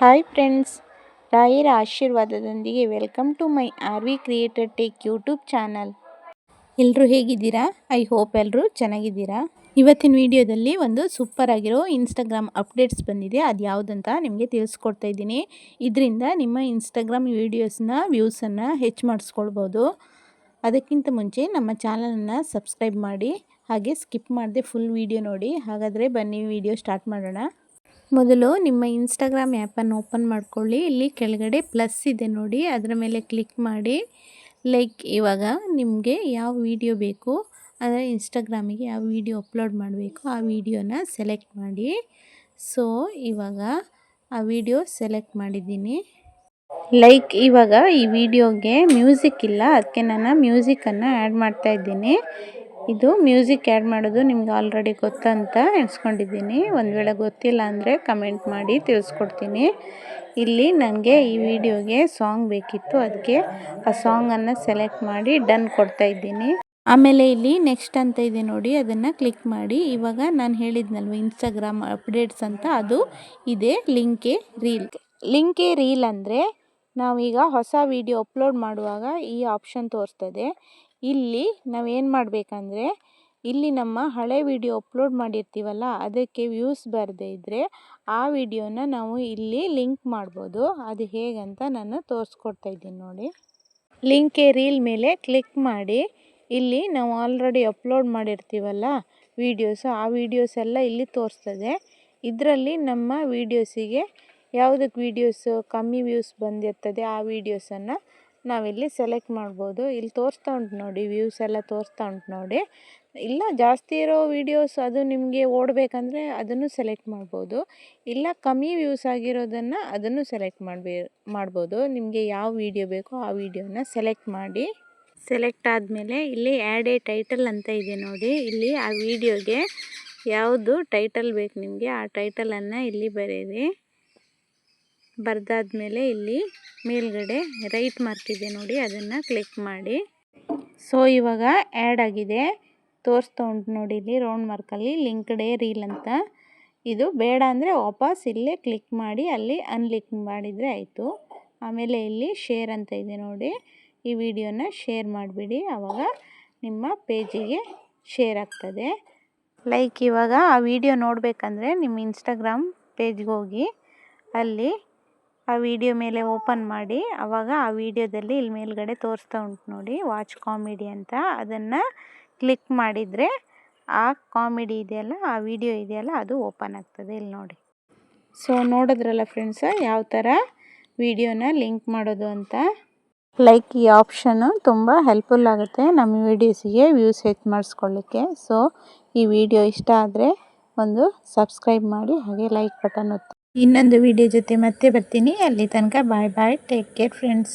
Hi friends ರಾಯರ ಆಶೀರ್ವಾದದೊಂದಿಗೆ welcome to my R V creator take YouTube channel ಎಲ್ಲರೂ ಹೇಗಿದ್ದೀರಾ? I hope ಎಲ್ಲರೂ ಚೆನ್ನಾಗಿದ್ದೀರಾ? ಇವತ್ತಿನ ವಿಡಿಯೋದಲ್ಲಿ ಒಂದು ಸೂಪರ್ ಆಗಿರೋ ಇನ್ಸ್ಟಾಗ್ರಾಮ್ ಅಪ್ಡೇಟ್ಸ್ ಬಂದಿದೆ. ಅದು ಯಾವುದಂತ ನಿಮಗೆ ತಿಳಿಸ್ಕೊಡ್ತಾ ಇದ್ದೀನಿ. ಇದರಿಂದ ನಿಮ್ಮ ಇನ್ಸ್ಟಾಗ್ರಾಮ್ ವೀಡಿಯೋಸ್ನ ವ್ಯೂಸನ್ನು ಹೆಚ್ಚು ಮಾಡಿಸ್ಕೊಳ್ಬೋದು. ಅದಕ್ಕಿಂತ ಮುಂಚೆ ನಮ್ಮ ಚಾನಲನ್ನು ಸಬ್ಸ್ಕ್ರೈಬ್ ಮಾಡಿ, ಹಾಗೆ ಸ್ಕಿಪ್ ಮಾಡದೆ ಫುಲ್ ವಿಡಿಯೋ ನೋಡಿ. ಹಾಗಾದರೆ ಬನ್ನಿ ವಿಡಿಯೋ ಸ್ಟಾರ್ಟ್ ಮಾಡೋಣ. ಮೊದಲು ನಿಮ್ಮ ಇನ್ಸ್ಟಾಗ್ರಾಮ್ ಆ್ಯಪನ್ನು ಓಪನ್ ಮಾಡ್ಕೊಳ್ಳಿ. ಇಲ್ಲಿ ಕೆಳಗಡೆ ಪ್ಲಸ್ ಇದೆ ನೋಡಿ. ಅದರ ಮೇಲೆ ಕ್ಲಿಕ್ ಮಾಡಿ. ಲೈಕ್ ಇವಾಗ ನಿಮಗೆ ಯಾವ ವಿಡಿಯೋ ಬೇಕು, ಅಂದರೆ ಇನ್ಸ್ಟಾಗ್ರಾಮಿಗೆ ಯಾವ ವಿಡಿಯೋ ಅಪ್ಲೋಡ್ ಮಾಡಬೇಕು, ಆ ವಿಡಿಯೋನ ಸೆಲೆಕ್ಟ್ ಮಾಡಿ. ಸೊ ಇವಾಗ ಆ ವಿಡಿಯೋ ಸೆಲೆಕ್ಟ್ ಮಾಡಿದ್ದೀನಿ. ಲೈಕ್ ಇವಾಗ ಈ ವಿಡಿಯೋಗೆ ಮ್ಯೂಸಿಕ್ ಇಲ್ಲ. ಅದಕ್ಕೆ ನಾನು ಮ್ಯೂಸಿಕನ್ನು ಆ್ಯಡ್ ಮಾಡ್ತಾ ಇದ್ದೀನಿ. ಇದು ಮ್ಯೂಸಿಕ್ ಆ್ಯಡ್ ಮಾಡೋದು ನಿಮ್ಗೆ ಆಲ್ರೆಡಿ ಗೊತ್ತಂತ ಎಣಿಸ್ಕೊಂಡಿದ್ದೀನಿ ಒಂದು ವೇಳೆ ಗೊತ್ತಿಲ್ಲ ಅಂದರೆ ಕಮೆಂಟ್ ಮಾಡಿ ತಿಳಿಸ್ಕೊಡ್ತೀನಿ. ಇಲ್ಲಿ ನನಗೆ ಈ ವಿಡಿಯೋಗೆ ಸಾಂಗ್ ಬೇಕಿತ್ತು ಅದಕ್ಕೆ ಆ ಸಾಂಗನ್ನು ಸೆಲೆಕ್ಟ್ ಮಾಡಿ ಡನ್ ಕೊಡ್ತಾ ಇದ್ದೀನಿ. ಆಮೇಲೆ ಇಲ್ಲಿ ನೆಕ್ಸ್ಟ್ ಅಂತ ಇದೆ ನೋಡಿ, ಅದನ್ನು ಕ್ಲಿಕ್ ಮಾಡಿ. ಇವಾಗ ನಾನು ಹೇಳಿದ್ನಲ್ವ ಇನ್ಸ್ಟಾಗ್ರಾಮ್ ಅಪ್ಡೇಟ್ಸ್ ಅಂತ, ಅದು ಇದೆ, ಲಿಂಕೆ ರೀಲ್. ಲಿಂಕೆ ರೀಲ್ ಅಂದರೆ ನಾವೀಗ ಹೊಸ ವಿಡಿಯೋ ಅಪ್ಲೋಡ್ ಮಾಡುವಾಗ ಈ ಆಪ್ಷನ್ ತೋರಿಸ್ತದೆ. ಇಲ್ಲಿ ನಾವೇನು ಮಾಡಬೇಕಂದ್ರೆ, ಇಲ್ಲಿ ನಮ್ಮ ಹಳೆ ವಿಡಿಯೋ ಅಪ್ಲೋಡ್ ಮಾಡಿರ್ತೀವಲ್ಲ, ಅದಕ್ಕೆ ವ್ಯೂಸ್ ಬರದೇ ಇದ್ದರೆ ಆ ವಿಡಿಯೋನ ನಾವು ಇಲ್ಲಿ ಲಿಂಕ್ ಮಾಡ್ಬೋದು. ಅದು ಹೇಗಂತ ನಾನು ತೋರಿಸ್ಕೊಡ್ತಾ ಇದ್ದೀನಿ ನೋಡಿ. ಲಿಂಕ್ ರೀಲ್ ಮೇಲೆ ಕ್ಲಿಕ್ ಮಾಡಿ, ಇಲ್ಲಿ ನಾವು ಆಲ್ರೆಡಿ ಅಪ್ಲೋಡ್ ಮಾಡಿರ್ತೀವಲ್ಲ ವೀಡಿಯೋಸು, ಆ ವೀಡಿಯೋಸ್ ಎಲ್ಲ ಇಲ್ಲಿ ತೋರಿಸ್ತದೆ. ಇದರಲ್ಲಿ ನಮ್ಮ ವೀಡಿಯೋಸಿಗೆ ಯಾವುದಕ್ಕೆ ವೀಡಿಯೋಸು ಕಮ್ಮಿ ವ್ಯೂಸ್ ಬಂದಿರ್ತದೆ ಆ ವೀಡಿಯೋಸನ್ನು ನಾವಿಲ್ಲಿ ಸೆಲೆಕ್ಟ್ ಮಾಡ್ಬೋದು. ಇಲ್ಲಿ ತೋರಿಸ್ತಾ ಉಂಟು ನೋಡಿ ವ್ಯೂಸ್ ಎಲ್ಲ ತೋರಿಸ್ತಾ ಉಂಟು ನೋಡಿ. ಇಲ್ಲ, ಜಾಸ್ತಿ ಇರೋ ವೀಡಿಯೋಸ್ ಅದು ನಿಮಗೆ ಓಡಬೇಕಂದ್ರೆ ಅದನ್ನು ಸೆಲೆಕ್ಟ್ ಮಾಡ್ಬೋದು. ಇಲ್ಲ, ಕಮ್ಮಿ ವ್ಯೂಸ್ ಆಗಿರೋದನ್ನು ಅದನ್ನು ಸೆಲೆಕ್ಟ್ ಮಾಡಬೇ, ಮಾಡ್ಬೋದು. ನಿಮಗೆ ಯಾವ ವೀಡಿಯೋ ಬೇಕೋ ಆ ವೀಡಿಯೋನ ಸೆಲೆಕ್ಟ್ ಮಾಡಿ. ಸೆಲೆಕ್ಟ್ ಆದಮೇಲೆ ಇಲ್ಲಿ ಆ್ಯಡ್ ಎ ಟೈಟಲ್ ಅಂತ ಇದೆ ನೋಡಿ. ಇಲ್ಲಿ ಆ ವೀಡಿಯೋಗೆ ಯಾವುದು ಟೈಟಲ್ ಬೇಕು ನಿಮಗೆ ಆ ಟೈಟಲನ್ನು ಇಲ್ಲಿ ಬರೆಯಿರಿ. ಬರೆದಾದ್ಮೇಲೆ ಇಲ್ಲಿ ಮೇಲ್ಗಡೆ ರೈಟ್ ಮಾರ್ಕ್ ಇದೆ ನೋಡಿ, ಅದನ್ನು ಕ್ಲಿಕ್ ಮಾಡಿ. ಸೊ ಇವಾಗ ಆ್ಯಡ್ ಆಗಿದೆ. ತೋರಿಸ್ತಾ ಉಂಟು ನೋಡಿ ಇಲ್ಲಿ ರೌಂಡ್ ಮಾರ್ಕಲ್ಲಿ ಲಿಂಕ್ಡೇ ರೀಲ್ ಅಂತ. ಇದು ಬೇಡ ಅಂದರೆ ವಾಪಸ್ ಇಲ್ಲೇ ಕ್ಲಿಕ್ ಮಾಡಿ, ಅಲ್ಲಿ ಅನ್ಲಿಕ್ ಮಾಡಿದರೆ ಆಯಿತು. ಆಮೇಲೆ ಇಲ್ಲಿ ಶೇರ್ ಅಂತ ಇದೆ ನೋಡಿ. ಈ ವಿಡಿಯೋನ ಶೇರ್ ಮಾಡಿಬಿಡಿ ಆವಾಗ ನಿಮ್ಮ ಪೇಜಿಗೆ ಶೇರ್ ಆಗ್ತದೆ. ಲೈಕ್ ಇವಾಗ ಆ ವಿಡಿಯೋ ನೋಡಬೇಕಂದ್ರೆ ನಿಮ್ಮ ಇನ್ಸ್ಟಾಗ್ರಾಮ್ ಪೇಜ್ಗೆ ಹೋಗಿ, ಅಲ್ಲಿ ಆ ವಿಡಿಯೋ ಮೇಲೆ ಓಪನ್ ಮಾಡಿ. ಅವಾಗ ಆ ವಿಡಿಯೋದಲ್ಲಿ ಇಲ್ಲಿ ಮೇಲ್ಗಡೆ ತೋರಿಸ್ತಾ ಉಂಟು ನೋಡಿ, ವಾಚ್ ಕಾಮಿಡಿ ಅಂತ. ಅದನ್ನು ಕ್ಲಿಕ್ ಮಾಡಿದರೆ ಆ ಕಾಮಿಡಿ ಇದೆಯಲ್ಲ, ಆ ವಿಡಿಯೋ ಇದೆಯಲ್ಲ, ಅದು ಓಪನ್ ಆಗ್ತದೆ ಇಲ್ಲಿ ನೋಡಿ. ಸೊ, ನೋಡಿದ್ರಲ್ಲ ಫ್ರೆಂಡ್ಸ, ಯಾವ ಥರ ವಿಡಿಯೋನ ಲಿಂಕ್ ಮಾಡೋದು ಅಂತ? ಲೈಕ್ ಈ ಆಪ್ಷನ್ನು ತುಂಬ ಹೆಲ್ಪ್ಫುಲ್ ಆಗುತ್ತೆ ನಮ್ಮ ವೀಡಿಯೋಸಿಗೆ ವ್ಯೂಸ್ ಹೆಚ್ಚು ಮಾಡಿಸ್ಕೊಳ್ಳಿಕ್ಕೆ. ಸೊ, ಈ ವಿಡಿಯೋ ಇಷ್ಟ ಆದರೆ ಒಂದು ಸಬ್ಸ್ಕ್ರೈಬ್ ಮಾಡಿ, ಹಾಗೆ ಲೈಕ್ ಬಟನ್ ಒತ್ತಿ. ಇನ್ನೊಂದು ವಿಡಿಯೋ ಜೊತೆ ಮತ್ತೆ ಬರ್ತೀನಿ. ಅಲ್ಲಿ ತನಕ bye bye take care friends